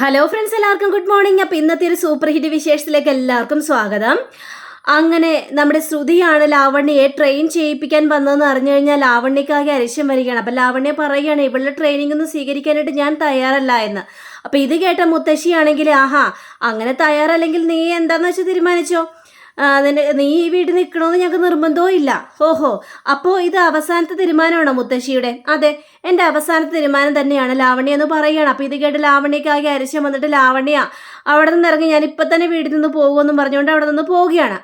Hello friends എല്ലാവർക്കും good morning അപ്പം ഇന്നത്തെ ഒരു സൂപ്പർ ഹിറ്റ് വിശേഷത്തിലേക്ക് എല്ലാവർക്കും സ്വാഗതം. അങ്ങനെ നമ്മുടെ ശ്രുതിയാണ് ലാവണ്യയെ ട്രെയിൻ ചെയ്യിപ്പിക്കാൻ വന്നതെന്ന് അറിഞ്ഞു കഴിഞ്ഞാൽ ലാവണ്യക്കാകെ അരിശം വരികയാണ്. അപ്പം ലാവണ്യ പറയുകയാണ് ഇവളുടെ ട്രെയിനിങ് ഒന്നും സ്വീകരിക്കാനായിട്ട് ഞാൻ തയ്യാറല്ല എന്ന്. അപ്പം ഇത് കേട്ട മുത്തശ്ശിയാണെങ്കിൽ ആഹാ അങ്ങനെ തയ്യാറല്ലെങ്കിൽ നീ എന്താണെന്ന് വെച്ചാൽ തീരുമാനിച്ചോ? നിന്റെ നീ ഈ വീട്ടിൽ നിൽക്കണമെന്ന് ഞങ്ങൾക്ക് നിർബന്ധവും ഇല്ല. ഓഹോ അപ്പോൾ ഇത് അവസാനത്തെ തീരുമാനമാണോ മുത്തശ്ശിയുടെ? അതെ എന്റെ അവസാനത്തെ തീരുമാനം തന്നെയാണ് ലാവണ്യ എന്ന് പറയുകയാണ്. അപ്പോൾ ഇത് കേട്ട് ലാവണ്യക്കാകെ അരിശം വന്നിട്ട് ലാവണ്യ അവിടെ നിന്ന് ഇറങ്ങി ഞാൻ ഇപ്പം തന്നെ വീട്ടിൽ നിന്ന് പോകുമെന്നും പറഞ്ഞുകൊണ്ട് അവിടെ നിന്ന് പോവുകയാണ്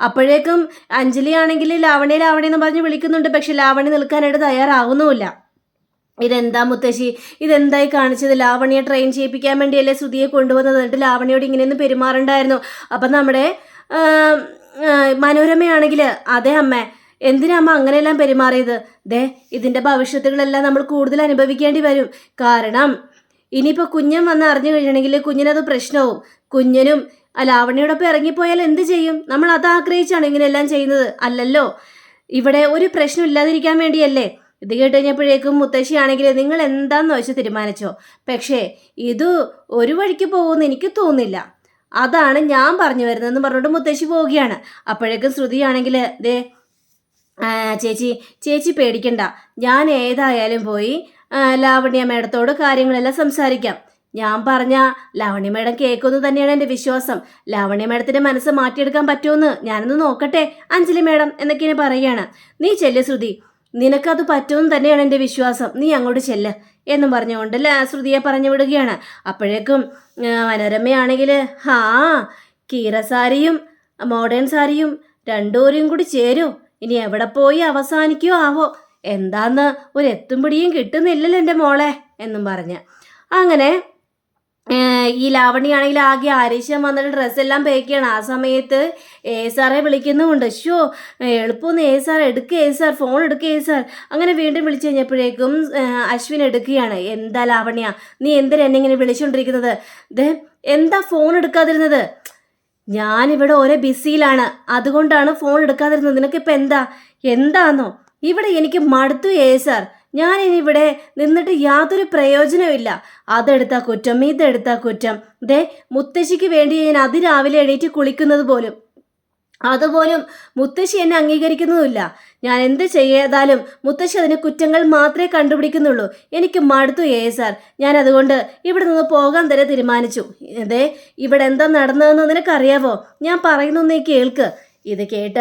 അപ്പോഴേക്കും അഞ്ജലി ആണെങ്കിൽ ലാവണ്യ ലാവണ്യ എന്ന് പറഞ്ഞ് വിളിക്കുന്നുണ്ട് പക്ഷെ ലാവണ്യ നിൽക്കാനായിട്ട് തയ്യാറാവുന്നുമില്ല. ഇതെന്താ മുത്തശ്ശി? ഇതെന്തായി കാണിച്ചത്? ലാവണിയെ ട്രെയിൻ ചെയ്യിപ്പിക്കാൻ വേണ്ടിയല്ലേ ശ്രുതിയെ കൊണ്ടുവന്നത്? എന്നിട്ട് ലാവണിയോട് ഇങ്ങനെയൊന്നും പെരുമാറണ്ടായിരുന്നു. അപ്പം നമ്മുടെ മനോരമയാണെങ്കിൽ അതെ അമ്മ. എന്തിനാ അമ്മ അങ്ങനെയെല്ലാം പെരുമാറിയത്? ദേ ഇതിന്റെ ഭവിഷ്യത്തുകളെല്ലാം നമ്മൾ കൂടുതൽ അനുഭവിക്കേണ്ടി വരും. കാരണം ഇനിയിപ്പോൾ കുഞ്ഞൻ വന്ന് അറിഞ്ഞു കഴിഞ്ഞിട്ടുണ്ടെങ്കിൽ കുഞ്ഞിനത് പ്രശ്നവും കുഞ്ഞിനും ആ ലാവണ്യോടൊപ്പം ഇറങ്ങിപ്പോയാൽ എന്ത് ചെയ്യും? നമ്മൾ അത് ആഗ്രഹിച്ചാണ് ഇങ്ങനെയെല്ലാം ചെയ്യുന്നത് അല്ലല്ലോ? ഇവിടെ ഒരു പ്രശ്നം ഇല്ലാതിരിക്കാൻ വേണ്ടിയല്ലേ? ഇത് കേട്ട് കഴിഞ്ഞപ്പോഴേക്കും മുത്തശ്ശിയാണെങ്കിൽ നിങ്ങൾ എന്താന്ന് വെച്ച് തീരുമാനിച്ചോ? പക്ഷേ ഇത് ഒരു വഴിക്ക് പോകുമെന്ന് എനിക്ക് തോന്നുന്നില്ല. അതാണ് ഞാൻ പറഞ്ഞു വരുന്നതെന്ന് പറഞ്ഞുകൊണ്ട് മുത്തശ്ശി പോവുകയാണ്. അപ്പോഴേക്കും ശ്രുതിയാണെങ്കിൽ ദേ ചേച്ചി ചേച്ചി പേടിക്കണ്ട. ഞാൻ ഏതായാലും പോയി ലാവണ്യ മേഡത്തോട് കാര്യങ്ങളെല്ലാം സംസാരിക്കാം. ഞാൻ പറഞ്ഞ ലാവണ്യ മേഡം കേൾക്കുന്നു തന്നെയാണ് എന്റെ വിശ്വാസം. ലാവണ്യ മേഡത്തിന്റെ മനസ്സ് മാറ്റിയെടുക്കാൻ പറ്റുമെന്ന് ഞാനൊന്ന് നോക്കട്ടെ അഞ്ജലി മേഡം എന്നൊക്കെയാണ് പറയുകയാണ്. നീ ചെല്ലു ശ്രുതി. നിനക്കത് പറ്റുമെന്ന് തന്നെയാണ് എന്റെ വിശ്വാസം. നീ അങ്ങോട്ട് ചെല്ല് എന്നും പറഞ്ഞുകൊണ്ട് ശ്രുതിയെ പറഞ്ഞു വിടുകയാണ്. അപ്പോഴേക്കും ആ, മനോരമയാണെങ്കിൽ ഹാ കീറ സാരിയും മോഡേൺ സാരിയും രണ്ടുപേരും കൂടി ചേരൂ. ഇനി എവിടെ പോയി അവസാനിക്കോ ആവോ? എന്താന്ന് ഒരു എത്തും പിടിയും കിട്ടുന്നില്ലല്ലോ എന്റെ മോളെ എന്നും പറഞ്ഞ്. അങ്ങനെ ഈ ലാവണിയാണെങ്കിൽ ആകെ ആരീശം വന്നിട്ട് ഡ്രസ്സെല്ലാം പേക്കിയാണ് ആ സമയത്ത് ഏ സാറെ വിളിക്കുന്നുമുണ്ട്. ഷോ എളുപ്പമൊന്ന് ഏ സാർ എടുക്കുക ഏ സാർ ഫോൺ എടുക്കുക ഏ സാർ. അങ്ങനെ വീണ്ടും വിളിച്ചു കഴിഞ്ഞപ്പോഴേക്കും അശ്വിൻ എടുക്കുകയാണ്. എന്താ ലാവണ്യ നീ എന്തിനാ എന്നെ ഇങ്ങനെ വിളിച്ചുകൊണ്ടിരിക്കുന്നത് ദേ എന്താ ഫോൺ എടുക്കാതിരുന്നത്? ഞാനിവിടെ ഒരേ ബിസിയിലാണ്. അതുകൊണ്ടാണ് ഫോൺ എടുക്കാതിരുന്നത്. നിനക്ക് നിനക്കിപ്പോൾ എന്താ? എന്താണോ ഇവിടെ എനിക്ക് മടുത്തു ഏ സാർ. ഇവിടെ നിന്നിട്ട് യാതൊരു പ്രയോജനമില്ല അതെടുത്താൽ കുറ്റം ഇതെടുത്താൽ കുറ്റം. ദേ മുത്തശ്ശിക്ക് വേണ്ടി ഞാൻ അതിരാവിലെ എണീറ്റ് കുളിക്കുന്നത് പോലും. അതുപോലും മുത്തശ്ശി എന്നെ അംഗീകരിക്കുന്നതുമില്ല. ഞാൻ എന്ത് ചെയ്താലും മുത്തശ്ശി അതിന് കുറ്റങ്ങൾ മാത്രമേ കണ്ടുപിടിക്കുന്നുള്ളൂ. എനിക്ക് മടുത്തു ഏ സാർ ഞാൻ അതുകൊണ്ട് ഇവിടെ നിന്ന് പോകാൻ തന്നെ തീരുമാനിച്ചു. അതെ ഇവിടെ എന്താ നടന്നതെന്ന് നിനക്കറിയാവോ? ഞാൻ പറയുന്നു നീ കേൾക്ക്. ഇത് കേട്ട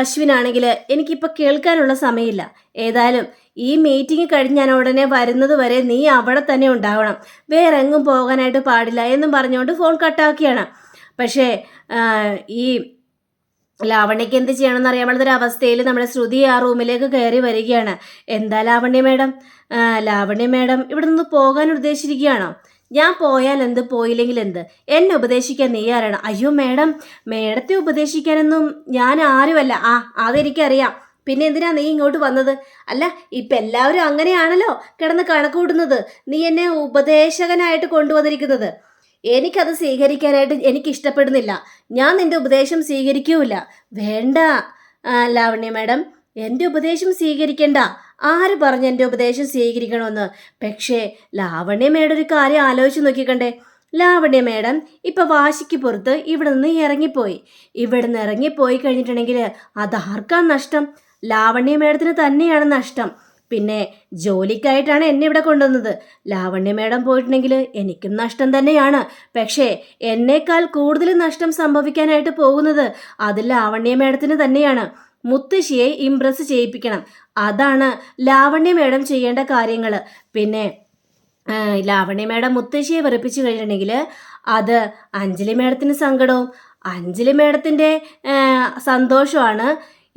അശ്വിനാണെങ്കിൽ എനിക്കിപ്പോൾ കേൾക്കാനുള്ള സമയമില്ല. ഏതായാലും ഈ മീറ്റിംഗ് കഴിഞ്ഞ് ഞാൻ ഉടനെ വരുന്നത് വരെ നീ അവിടെ തന്നെ ഉണ്ടാവണം. വേറെ എങ്ങും പോകാനായിട്ട് പാടില്ല എന്നും പറഞ്ഞുകൊണ്ട് ഫോൺ കട്ടാക്കിയാണ് പക്ഷേ ഈ ലാവണ്യക്ക് എന്ത് ചെയ്യണമെന്ന് അറിയാൻ പാടുന്ന അവസ്ഥയിൽ നമ്മുടെ ശ്രുതി ആ റൂമിലേക്ക് കയറി വരികയാണ്. എന്താ ലാവണ്യ മേഡം? ലാവണ്യ മേഡം ഇവിടെ നിന്ന് പോകാൻ ഉദ്ദേശിച്ചിരിക്കുകയാണോ? ഞാൻ പോയാൽ എന്ത് പോയില്ലെങ്കിൽ എന്ത്? എന്നെ ഉപദേശിക്കാൻ നീ ആരാണ്? അയ്യോ മേഡം മേഡത്തെ ഉപദേശിക്കാനൊന്നും ഞാൻ ആരുമല്ല. ആ അതെനിക്കറിയാം. പിന്നെ എന്തിനാ നീ ഇങ്ങോട്ട് വന്നത്? അല്ല ഇപ്പം എല്ലാവരും അങ്ങനെയാണല്ലോ കിടന്ന് കണക്ക് നീ എന്നെ ഉപദേശകനായിട്ട് കൊണ്ടുവന്നിരിക്കുന്നത്. എനിക്കത് സ്വീകരിക്കാനായിട്ട് എനിക്ക് ഇഷ്ടപ്പെടുന്നില്ല ഞാൻ നിന്റെ ഉപദേശം സ്വീകരിക്കൂല വേണ്ട ലാവണ്യ മാഡം. എന്റെ ഉപദേശം സ്വീകരിക്കണ്ട. ആര് പറഞ്ഞു എന്റെ ഉപദേശം സ്വീകരിക്കണമെന്ന്? പക്ഷേ ലാവണ്യ മേഡം ഒരു കാര്യം ആലോചിച്ച് നോക്കിക്കണ്ടേ. ലാവണ്യ മേഡം ഇപ്പോൾ വാശിക്ക് പുറത്ത് ഇവിടെ നിന്ന് ഇറങ്ങിപ്പോയി. ഇവിടെ നിന്ന് ഇറങ്ങിപ്പോയി കഴിഞ്ഞിട്ടുണ്ടെങ്കിൽ അതാർക്കാ നഷ്ടം? ലാവണ്യ മേഡത്തിന് തന്നെയാണ് നഷ്ടം. പിന്നെ ജോലിക്കായിട്ടാണ് എന്നെ ഇവിടെ കൊണ്ടുവന്നത്. ലാവണ്യ മേഡം പോയിട്ടുണ്ടെങ്കിൽ എനിക്കും നഷ്ടം തന്നെയാണ്. പക്ഷേ എന്നേക്കാൾ കൂടുതൽ നഷ്ടം സംഭവിക്കാനായിട്ട് പോകുന്നത് അത് ലാവണ്യ മേഡത്തിന് തന്നെയാണ്. മുത്തശ്ശിയെ ഇംപ്രസ് ചെയ്യിപ്പിക്കണം. അതാണ് ലാവണ്യ മേഡം ചെയ്യേണ്ട കാര്യങ്ങൾ പിന്നെ ലാവണ്യ മേഡം മുത്തശ്ശിയെ വെറുപ്പിച്ചു കഴിഞ്ഞിട്ടുണ്ടെങ്കിൽ അത് അഞ്ജലി മേഡത്തിന് സങ്കടവും അഞ്ജലി മേഡത്തിന്റെ സന്തോഷമാണ്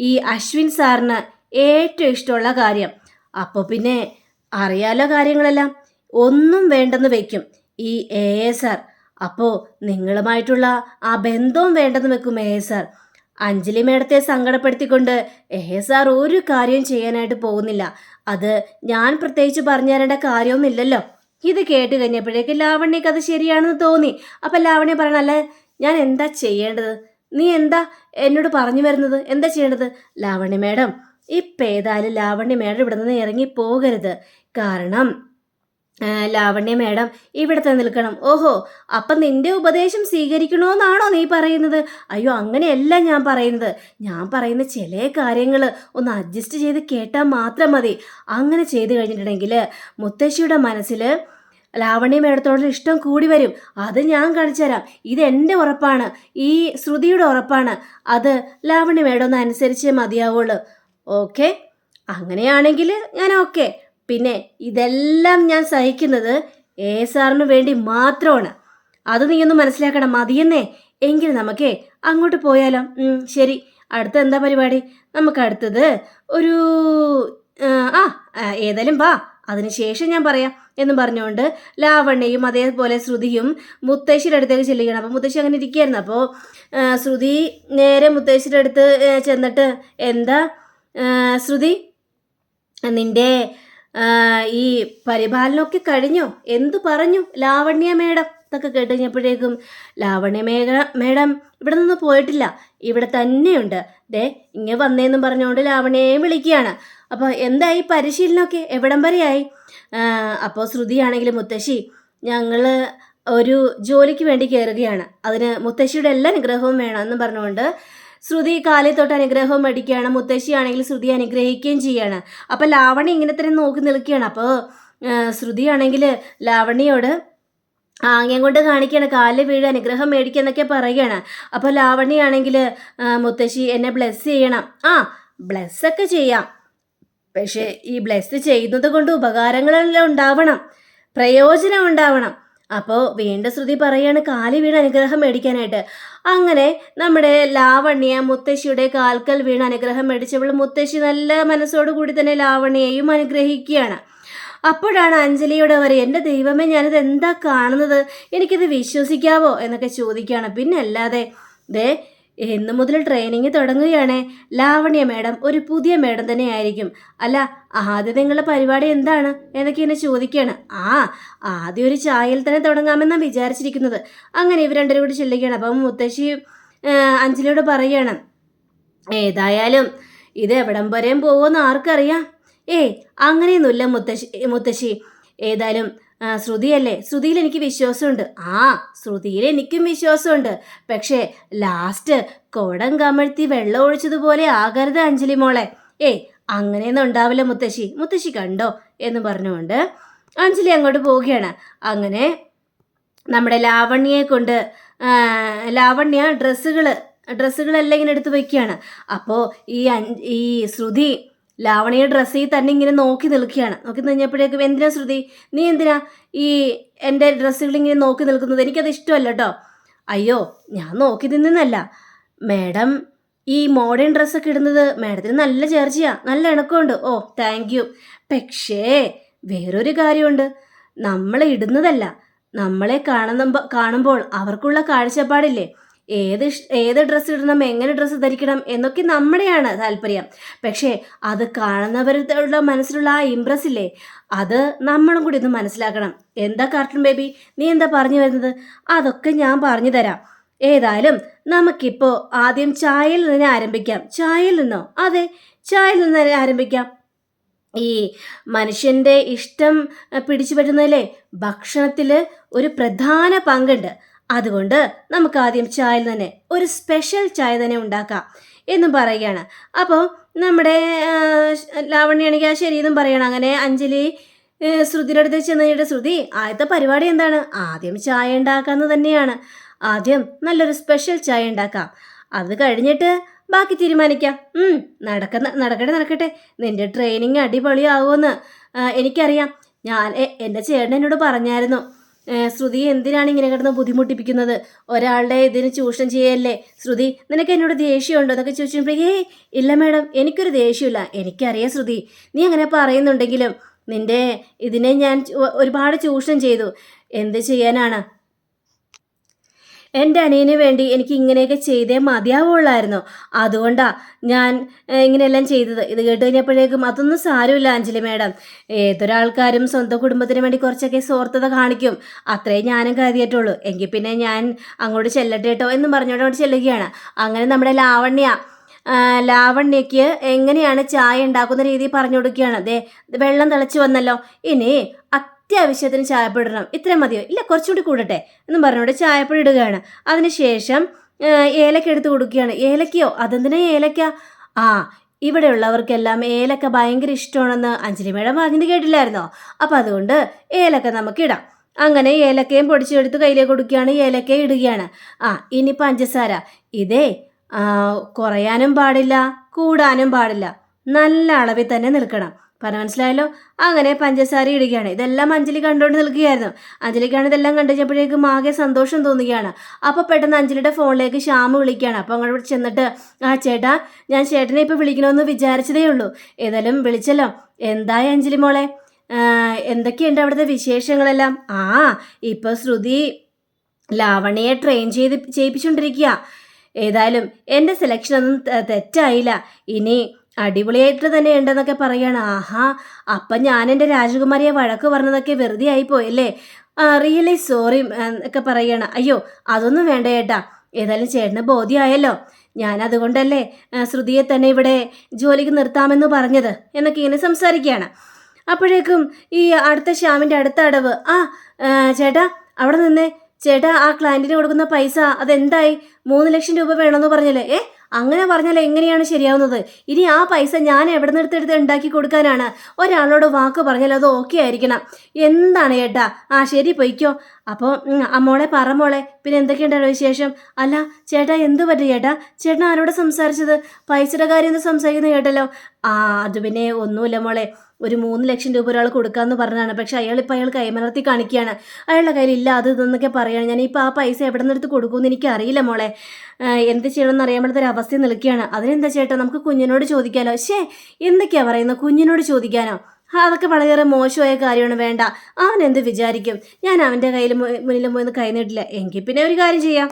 ഈ അശ്വിൻ സാറിന് ഏറ്റവും ഇഷ്ടമുള്ള കാര്യം. അപ്പോൾ പിന്നെ അറിയാലോ കാര്യങ്ങളെല്ലാം. ഒന്നും വേണ്ടെന്ന് വെക്കും. ഈ എ എ സാർ അപ്പോൾ നിങ്ങളുമായിട്ടുള്ള ആ ബന്ധവും വേണ്ടെന്ന് വെക്കും എ എ സാർ അഞ്ജലി മേഡത്തെ സങ്കടപ്പെടുത്തിക്കൊണ്ട് എ എ സാർ ഒരു കാര്യവും ചെയ്യാനായിട്ട് പോകുന്നില്ല. അത് ഞാൻ പ്രത്യേകിച്ച് പറഞ്ഞു തരേണ്ട കാര്യമൊന്നുമില്ലല്ലോ. ഇത് കേട്ട് കഴിഞ്ഞപ്പോഴേക്ക് ലാവണ്യക്ക് അത് ശരിയാണെന്ന് തോന്നി. അപ്പം ലാവണ്യ പറയണ ഞാൻ എന്താ ചെയ്യേണ്ടത്? നീ എന്താ എന്നോട് പറഞ്ഞു വരുന്നത്? എന്താ ചെയ്യേണ്ടത്? ലാവണ്യ മേഡം ഇപ്പം ഏതായാലും ലാവണ്യ മേഡം ഇവിടെ നിന്ന് ഇറങ്ങി പോകരുത്. കാരണം "ആ, ലാവണ്യ മേഡം ഇവിടെ തന്നെ നിൽക്കണം. ഓഹോ അപ്പം നിന്റെ ഉപദേശം സ്വീകരിക്കണോന്നാണോ നീ പറയുന്നത്? അയ്യോ അങ്ങനെയല്ല ഞാൻ പറയുന്നത്. ഞാൻ പറയുന്ന ചില കാര്യങ്ങൾ ഒന്ന് അഡ്ജസ്റ്റ് ചെയ്ത് കേട്ടാൽ മാത്രം മതി. അങ്ങനെ ചെയ്തു കഴിഞ്ഞിട്ടുണ്ടെങ്കിൽ മുത്തശ്ശിയുടെ മനസ്സിൽ ലാവണ്യ മേഡത്തോടുള്ള ഇഷ്ടം കൂടി വരും. അത് ഞാൻ കാണിച്ചുതരാം എന്റെ ഉറപ്പാണ്. ഈ ശ്രുതിയുടെ ഉറപ്പാണ്. അത് ലാവണ്യ മേഡം ഒന്ന് അനുസരിച്ചേ മതിയാവുള്ളൂ. ഓക്കെ? അങ്ങനെയാണെങ്കിൽ ഞാൻ ഓക്കെ. പിന്നെ ഇതെല്ലാം ഞാൻ സഹിക്കുന്നത് എ സാറിന് വേണ്ടി മാത്രമാണ്. അത് നീ ഒന്ന് മനസ്സിലാക്കണം മതിയെന്നേ. എങ്കിൽ നമുക്ക് അങ്ങോട്ട് പോയാലോ. ശരി. അടുത്ത എന്താ പരിപാടി? നമുക്ക് അടുത്തത് ഒരു ആ, ഏതായാലും വാ. അതിനുശേഷം ഞാൻ പറയാം എന്ന് പറഞ്ഞുകൊണ്ട് ലാവണ്യയും അതേപോലെ ശ്രുതിയും മുത്തശ്ശിയുടെ അടുത്തേക്ക് ചെല്ലുകയാണ്. അപ്പോൾ മുത്തശ്ശി അങ്ങനെ ഇരിക്കുകയായിരുന്നു. അപ്പോൾ ശ്രുതി നേരെ മുത്തശ്ശിയുടെ അടുത്ത് ചെന്നിട്ട് എന്താ? ശ്രുതി നിന്റെ ഈ പരിപാലനമൊക്കെ കഴിഞ്ഞോ? എന്തു പറഞ്ഞു ലാവണ്യ മേഡം? എന്നൊക്കെ കേട്ട് കഴിഞ്ഞപ്പോഴേക്കും ലാവണ്യ മേഘ മേഡം ഇവിടെ നിന്ന് പോയിട്ടില്ല ഇവിടെ തന്നെയുണ്ട്. ദേ ഇങ്ങനെ വന്നേന്നും പറഞ്ഞുകൊണ്ട് ലാവണ്യയെ വിളിക്കുകയാണ്. അപ്പോൾ എന്തായി പരിശീലനമൊക്കെ? എവിടം വരെയായി? അപ്പോൾ ശ്രുതിയാണെങ്കിൽ മുത്തശ്ശി ഞങ്ങൾ ഒരു ജോലിക്ക് വേണ്ടി കയറുകയാണ്. അതിന് മുത്തശ്ശിയുടെ എല്ലാ അനുഗ്രഹവും വേണം എന്ന് പറഞ്ഞുകൊണ്ട് ശ്രുതി കാലിൽ തൊട്ട് അനുഗ്രഹവും മേടിക്കുകയാണ് മുത്തശ്ശിയാണെങ്കിൽ ശ്രുതി അനുഗ്രഹിക്കുകയും ചെയ്യാണ്. അപ്പോൾ ലാവണി ഇങ്ങനെ തന്നെ നോക്കി നിൽക്കുകയാണ്. അപ്പോൾ ശ്രുതിയാണെങ്കിൽ ലാവണിയോട് ആംഗ്യം കൊണ്ട് കാണിക്കുകയാണ്. കാലിൽ വീഴ് അനുഗ്രഹം മേടിക്കുക എന്നൊക്കെ പറയുകയാണ്. അപ്പോൾ ലാവണിയാണെങ്കിൽ മുത്തശ്ശി എന്നെ ബ്ലെസ് ചെയ്യണം. ആ ബ്ലെസ് ഒക്കെ ചെയ്യാം. പക്ഷേ ഈ ബ്ലെസ് ചെയ്യുന്നത് കൊണ്ട് ഉപകാരങ്ങളെല്ലാം ഉണ്ടാവണം. പ്രയോജനം ഉണ്ടാവണം. അപ്പോൾ വീണ്ടും ശ്രുതി പറയാണ് കാലി വീണ് അനുഗ്രഹം മേടിക്കാനായിട്ട്. അങ്ങനെ നമ്മുടെ ലാവണ്യ മുത്തശ്ശിയുടെ കാൽക്കൽ വീണ് അനുഗ്രഹം മേടിച്ചപ്പോൾ മുത്തശ്ശി നല്ല മനസ്സോടു കൂടി തന്നെ ലാവണ്യയെയും അനുഗ്രഹിക്കുകയാണ്. അപ്പോഴാണ് അഞ്ജലിയുടെ വരെ എന്റെ ദൈവമേ ഞാനിത് എന്താ കാണുന്നത്? എനിക്കിത് വിശ്വസിക്കാവോ? എന്നൊക്കെ ചോദിക്കുകയാണ്. പിന്നെ അല്ലാതെ ദേ ഇന്ന് മുതൽ ട്രെയിനിങ് തുടങ്ങുകയാണ്. ലാവണ്യ മേഡം ഒരു പുതിയ മേഡം തന്നെയായിരിക്കും. അല്ല ആദ്യം നിങ്ങളുടെ പരിപാടി എന്താണ് എന്നൊക്കെ എന്നെ ചോദിക്കുകയാണ്. ആ ആദ്യം ഒരു ചായയിൽ തന്നെ തുടങ്ങാമെന്നാണ് വിചാരിച്ചിരിക്കുന്നത്. അങ്ങനെ ഇവർ രണ്ടുപേരും കൂടി ചെല്ലുകയാണ്. അപ്പം മുത്തശ്ശി അഞ്ജലിയോട് പറയുകയാണ് ഏതായാലും ഇത് എവിടം വരെയും പോകുമെന്ന് ആർക്കറിയാം? ഏയ് അങ്ങനെയൊന്നുമില്ല മുത്തശ്ശി മുത്തശ്ശി. ഏതായാലും ശ്രുതിയല്ലേ? ശ്രുതിയിൽ എനിക്ക് വിശ്വാസമുണ്ട്. ആ ശ്രുതിയിൽ എനിക്കും വിശ്വാസമുണ്ട്. പക്ഷേ ലാസ്റ്റ് കോടം കമഴ്ത്തി വെള്ളം ഒഴിച്ചതുപോലെ ആകരുത് അഞ്ജലി മോളെ. ഏയ് അങ്ങനെയൊന്നും ഉണ്ടാവില്ല മുത്തശ്ശി. മുത്തശ്ശി കണ്ടോ എന്ന് പറഞ്ഞുകൊണ്ട് അഞ്ജലി അങ്ങോട്ട് പോവുകയാണ്. അങ്ങനെ നമ്മുടെ ലാവണ്യയെ കൊണ്ട് ലാവണ്യ ഡ്രസ്സുകൾ ഡ്രസ്സുകളെല്ലാം ഇങ്ങനെ എടുത്ത് വയ്ക്കുകയാണ് അപ്പോൾ ഈ ഈ ശ്രുതി ലാവണ്യ ഡ്രസ്സിൽ തന്നെ ഇങ്ങനെ നോക്കി നിൽക്കുകയാണ്. നോക്കി നിന്നപ്പോഴേക്കും എന്തിനാ ശ്രുതി? നീ എന്തിനാ ഈ എന്റെ ഡ്രസ്സുകൾ ഇങ്ങനെ നോക്കി നിൽക്കുന്നത്? എനിക്കത് ഇഷ്ടമല്ല കേട്ടോ അയ്യോ ഞാൻ നോക്കി നിന്നല്ല മാഡം ഈ മോഡേൺ ഡ്രസ്സൊക്കെ ഇടുന്നത് മാഡത്തിന് നല്ല ചേർച്ചയാ. നല്ല ഇണക്കമുണ്ട്. ഓ താങ്ക് യു പക്ഷേ വേറൊരു കാര്യമുണ്ട്. നമ്മളെ ഇടുന്നതല്ല. നമ്മളെ കാണുന്ന കാണുമ്പോൾ അവർക്കുള്ള കാഴ്ചപ്പാടില്ലേ? ഏത് ഏത് ഡ്രസ്സ് ഇടണം എങ്ങനെ ഡ്രസ്സ് ധരിക്കണം എന്നൊക്കെ നമ്മുടെയാണ് താല്പര്യം. പക്ഷേ അത് കാണുന്നവരുടെ മനസ്സിലുള്ള ആ ഇമ്പ്രസ് ഇല്ലേ? അത് നമ്മളും കൂടി ഒന്ന് മനസ്സിലാക്കണം. എന്താ കാർട്ടൂൺ ബേബി നീ എന്താ പറഞ്ഞു വരുന്നത്? അതൊക്കെ ഞാൻ പറഞ്ഞു തരാം. ഏതായാലും നമുക്കിപ്പോൾ ആദ്യം ചായയിൽ നിന്ന് ആരംഭിക്കാം. ചായയിൽ നിന്നോ? അതെ ചായയിൽ നിന്ന് തന്നെ ആരംഭിക്കാം. ഈ മനുഷ്യന്റെ ഇഷ്ടം പിടിച്ചു പറ്റുന്നതിലെ ഭക്ഷണത്തിൽ ഒരു പ്രധാന പങ്കുണ്ട്. അതുകൊണ്ട് നമുക്ക് ആദ്യം ചായയിൽ തന്നെ ഒരു സ്പെഷ്യൽ ചായ തന്നെ ഉണ്ടാക്കാം എന്നും പറയുകയാണ്. അപ്പോൾ നമ്മുടെ ലാവണ്യാണെങ്കിൽ ആ ശരി എന്നും പറയണം. അങ്ങനെ അഞ്ജലി ശ്രുതിയുടെ അടുത്ത് ചെന്ന് കഴിഞ്ഞിട്ട് ശ്രുതി ആദ്യത്തെ പരിപാടി എന്താണ്? ആദ്യം ചായ ഉണ്ടാക്കാന്ന് തന്നെയാണ്. ആദ്യം നല്ലൊരു സ്പെഷ്യൽ ചായ ഉണ്ടാക്കാം. അത് കഴിഞ്ഞിട്ട് ബാക്കി തീരുമാനിക്കാം. നടക്ക നടക്കുന്ന നടക്കട്ടെ നടക്കട്ടെ. നിന്റെ ട്രെയിനിങ് അടിപൊളിയാവുമെന്ന് എനിക്കറിയാം. ഞാൻ എന്റെ ചേട്ടൻ എന്നോട് പറഞ്ഞായിരുന്നു. ശ്രുതി എന്തിനാണ് ഇങ്ങനെ കിടന്ന് ബുദ്ധിമുട്ടിപ്പിക്കുന്നത്? ഒരാളുടെ ഇതിന് ചൂഷണം ചെയ്യല്ലേ? ശ്രുതി നിനക്ക് എന്നോട് ദേഷ്യമുണ്ടോ? എന്നൊക്കെ ചോദിച്ചപ്പോഴേ ഇല്ല മാഡം എനിക്കൊരു ദേഷ്യമില്ല. എനിക്കറിയാം ശ്രുതി നീ അങ്ങനെ പറയുന്നുണ്ടെങ്കിലും നിന്റെ ഇതിനെ ഞാൻ ഒരുപാട് ചൂഷണം ചെയ്തു. എന്ത് ചെയ്യാനാണ്? എന്റെ അനിയന് വേണ്ടി എനിക്ക് ഇങ്ങനെയൊക്കെ ചെയ്തേ മതിയാവുള്ളായിരുന്നു. അതുകൊണ്ടാ ഞാൻ ഇങ്ങനെയെല്ലാം ചെയ്തത്. ഇത് കേട്ട് കഴിഞ്ഞപ്പോഴേക്കും അതൊന്നും സാരമില്ല അഞ്ജലി മേഡം. ഏതൊരാൾക്കാരും സ്വന്തം കുടുംബത്തിന് വേണ്ടി കുറച്ചൊക്കെ സ്വാർത്ഥത കാണിക്കും. അത്രേ ഞാനും കരുതിയിട്ടുള്ളൂ. എങ്കിൽ പിന്നെ ഞാൻ അങ്ങോട്ട് ചെല്ലട്ടെ കേട്ടോ എന്നും പറഞ്ഞുകൊണ്ട് അങ്ങോട്ട് ചെല്ലുകയാണ്. അങ്ങനെ നമ്മുടെ ലാവണ്യ ലാവണ്യയ്ക്ക് എങ്ങനെയാണ് ചായ ഉണ്ടാക്കുന്ന രീതി പറഞ്ഞു കൊടുക്കുകയാണ് അതെ വെള്ളം തിളച്ച് വന്നല്ലോ. ഇനി അത്യാവശ്യത്തിന് ചായപ്പൊടി ഇടണം. ഇത്രയും മതിയോ? ഇല്ല കുറച്ചുകൂടി കൂടട്ടെ എന്നും പറഞ്ഞുകൊണ്ട് ചായപ്പൊടി ഇടുകയാണ്. അതിനുശേഷം ഏലക്ക എടുത്ത് കൊടുക്കുകയാണ്. ഏലക്കയോ? അതെന്തിനാ ഏലക്ക? ആ ഇവിടെയുള്ളവർക്കെല്ലാം ഏലക്ക ഭയങ്കര ഇഷ്ടമാണെന്ന് അഞ്ജലി മേഡം പറഞ്ഞിട്ട് കേട്ടില്ലായിരുന്നോ? അപ്പം അതുകൊണ്ട് ഏലക്ക നമുക്ക് ഇടാം. അങ്ങനെ ഏലക്കയും പൊടിച്ചെടുത്ത് കയ്യിലേക്ക് കൊടുക്കുകയാണ്. ഏലക്ക ഇടുകയാണ്. ആ ഇനി പഞ്ചസാര. ഇതേ കുറയാനും പാടില്ല കൂടാനും പാടില്ല. നല്ല അളവിൽ തന്നെ നിൽക്കണം. പറഞ്ഞ മനസ്സിലായല്ലോ? അങ്ങനെ പഞ്ചസാര ഇടുകയാണ്. ഇതെല്ലാം അഞ്ജലി കണ്ടുകൊണ്ട് നിൽക്കുകയായിരുന്നു. അഞ്ജലിക്കാണ് ഇതെല്ലാം കണ്ടുകഴിഞ്ഞപ്പോഴേക്കും ആകെ സന്തോഷം തോന്നുകയാണ്. അപ്പോൾ പെട്ടെന്ന് അഞ്ജലിയുടെ ഫോണിലേക്ക് ശ്യാമ് വിളിക്കുകയാണ്. അപ്പോൾ അങ്ങോട്ട് ചെന്നിട്ട് ആ ചേട്ടാ ഞാൻ ചേട്ടനെ ഇപ്പോൾ വിളിക്കണമെന്ന് വിചാരിച്ചതേ ഉള്ളൂ. ഏതായാലും വിളിച്ചല്ലോ. എന്തായി അഞ്ജലി മോളെ? എന്തൊക്കെയുണ്ട് അവിടുത്തെ വിശേഷങ്ങളെല്ലാം? ആ ഇപ്പോൾ ശ്രുതി ലാവണിയെ ട്രെയിൻ ചെയ്ത് ചെയ്യിപ്പിച്ചുകൊണ്ടിരിക്കുക ഏതായാലും എന്റെ സെലക്ഷൻ ഒന്നും തെറ്റായില്ല. ഇനി അടിപൊളിയായിട്ട് തന്നെ ഉണ്ടെന്നൊക്കെ പറയാണ്. ആഹാ അപ്പം ഞാൻ എന്റെ രാജകുമാരിയെ വഴക്ക് പറഞ്ഞതൊക്കെ വെറുതെ ആയിപ്പോയല്ലേ റിയലി സോറി ഒക്കെ പറയാണ്. അയ്യോ അതൊന്നും വേണ്ട ചേട്ടാ ഏതായാലും ചേട്ടന് ബോധ്യമായല്ലോ ഞാൻ അതുകൊണ്ടല്ലേ ശ്രുതിയെ തന്നെ ഇവിടെ ജോലിക്ക് നിർത്താമെന്ന് പറഞ്ഞത് എന്നൊക്കെ ഇങ്ങനെ സംസാരിക്കുകയാണ്. അപ്പോഴേക്കും ഈ അടുത്ത ശ്യാമിന്റെ അടുത്ത അടവ് ആ, ചേട്ടാ അവിടെ നിന്ന്. ചേട്ടാ ആ ക്ലയന്റിന് കൊടുക്കുന്ന പൈസ അതെന്തായി? മൂന്ന് ലക്ഷം രൂപ വേണമെന്ന് പറഞ്ഞല്ലേ? ഏ അങ്ങനെ പറഞ്ഞാൽ എങ്ങനെയാണ് ശരിയാവുന്നത്? ഇനി ആ പൈസ ഞാൻ എവിടെ നിന്നെടുത്തെടുത്ത് ഉണ്ടാക്കി കൊടുക്കാനാണ്? ഒരാളോട് വാക്ക് പറഞ്ഞാൽ അത് ഓക്കെ ആയിരിക്കണം. എന്താണ് ഏട്ടാ? ആ ശരി പൊയ്ക്കോ. അപ്പോൾ അമ്മോളെ പറ മോളെ. പിന്നെ എന്തൊക്കെയുണ്ടല്ലോ വിശേഷം? അല്ല ചേട്ടാ എന്ത് പറ്റി ചേട്ടാ ചേട്ടൻ ആരോട് സംസാരിച്ചത്? പൈസയുടെ കാര്യം എന്ത് സംസാരിക്കുന്നത് കേട്ടല്ലോ? ആ അത് പിന്നെ ഒന്നുമില്ല മോളെ. ഒരു മൂന്ന് ലക്ഷം രൂപ ഒരാൾ കൊടുക്കാമെന്ന് പറഞ്ഞതാണ്. പക്ഷെ അയാൾ ഇപ്പോൾ അയാൾ കൈമലർത്തി കാണിക്കുകയാണ്. അയാളുടെ കയ്യിൽ ഇല്ല അത് ഇതെന്നൊക്കെ പറയാണ് ഞാനിപ്പോൾ ആ പൈസ എവിടെ നിന്നെടുത്ത് കൊടുക്കുമെന്ന് എനിക്ക് അറിയില്ല മോളെ എന്ത് ചെയ്യണമെന്ന് അറിയാൻ അവസ്ഥ നിൽക്കുകയാണ്. അതിനെന്താ ചേട്ടാ നമുക്ക് കുഞ്ഞിനോട് ചോദിക്കാലോ? ശേ എന്തൊക്കെയാ പറയുന്നത്? കുഞ്ഞിനോട് ചോദിക്കാനോ? അതൊക്കെ വളരെയേറെ മോശമായ കാര്യമാണ് വേണ്ട. അവൻ എന്ത് വിചാരിക്കും? ഞാൻ അവന്റെ കയ്യിൽ മുന്നിൽ പോയി കൈ നീട്ടില്ല. എങ്കിൽ പിന്നെ ഒരു കാര്യം ചെയ്യാം.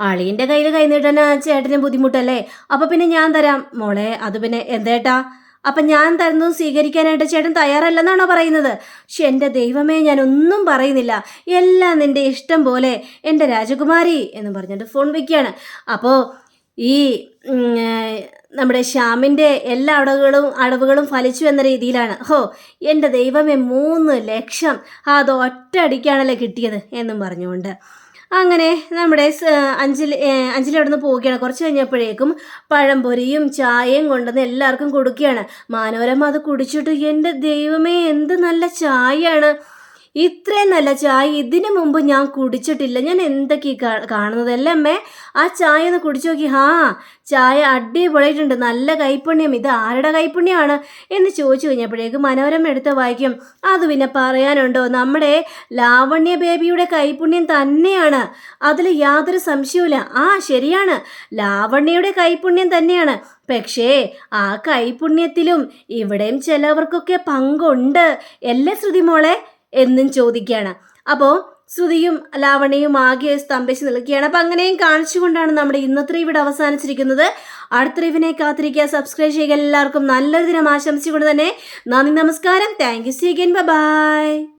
അളിയന്റെ കയ്യിൽ കൈ നീട്ടാൻ ചേട്ടന് ബുദ്ധിമുട്ടല്ലേ? അപ്പം പിന്നെ ഞാൻ തരാം. മോളെ അത് പിന്നെ എന്തേട്ടാ അപ്പം ഞാൻ തരുന്നത് സ്വീകരിക്കാനായിട്ട് ചേട്ടൻ തയ്യാറല്ലെന്നാണോ പറയുന്നത്? പക്ഷെ എന്റെ ദൈവമേ ഞാൻ ഒന്നും പറയുന്നില്ല. എല്ലാം നിന്റെ ഇഷ്ടം പോലെ എന്റെ രാജകുമാരി എന്ന് പറഞ്ഞിട്ട് ഫോൺ വയ്ക്കുകയാണ് അപ്പോൾ ഈ നമ്മുടെ ശ്യാമിന്റെ എല്ലാ അടവുകളും അടവുകളും ഫലിച്ചു എന്ന രീതിയിലാണ്. ഹോ എന്റെ ദൈവമേ മൂന്ന് ലക്ഷം. അത് ഒറ്റയടിക്കാണല്ലോ കിട്ടിയത് എന്നും പറഞ്ഞുകൊണ്ട്. അങ്ങനെ നമ്മുടെ അഞ്ചിലി അഞ്ജലി അവിടെ നിന്ന് പോവുകയാണ്. കുറച്ച് കഴിഞ്ഞപ്പോഴേക്കും പഴംപൊരിയും ചായയും കൊണ്ടുവന്ന് എല്ലാവർക്കും കൊടുക്കുകയാണ്. മാനോരമ അത് കുടിച്ചിട്ട് എന്റെ ദൈവമേ എന്ത് നല്ല ചായയാണ്. ഇത്രയും നല്ല ചായ ഇതിനു മുമ്പ് ഞാൻ കുടിച്ചിട്ടില്ല. ഞാൻ എന്തൊക്കെ കാണുന്നത് അല്ലേ അമ്മേ ആ ചായ ഒന്ന് കുടിച്ചു നോക്കി. ഹാ ചായ അടിപൊളിയായിട്ടുണ്ട്. നല്ല കൈപ്പുണ്യം. ഇത് ആരുടെ കൈപ്പുണ്യമാണ്? എന്ന് ചോദിച്ചു കഴിഞ്ഞപ്പോഴേക്ക് മനോരമ എടുത്ത് വായിക്കും. അത് പിന്നെ പറയാനുണ്ടോ? നമ്മുടെ ലാവണ്യ ബേബിയുടെ കൈപ്പുണ്യം തന്നെയാണ്. അതിൽ യാതൊരു സംശയവുമില്ല. ആ ശരിയാണ്. ലാവണ്യയുടെ കൈപ്പുണ്യം തന്നെയാണ്. പക്ഷേ ആ കൈപുണ്യത്തിലും ഇവിടെയും ചിലവർക്കൊക്കെ പങ്കുണ്ട്. എല്ലാ ശ്രുതി മോളെ എന്നും ചോദിക്കുകയാണ്. അപ്പോൾ ശ്രുതിയും ലാവണയും ആകെ സ്തംഭിച്ച് നിൽക്കുകയാണ്. അപ്പം അങ്ങനെയും കാണിച്ചുകൊണ്ടാണ് നമ്മുടെ ഇന്നത്തെ ഇവിടെ അവസാനിച്ചിരിക്കുന്നത്. അടുത്ത റിവിനെ കാത്തിരിക്കുക. സബ്സ്ക്രൈബ് ചെയ്യുക എല്ലാവർക്കും നല്ലൊരു ദിനം ആശംസിച്ചുകൊണ്ട് തന്നെ നന്ദി നമസ്കാരം. Thank you see again bye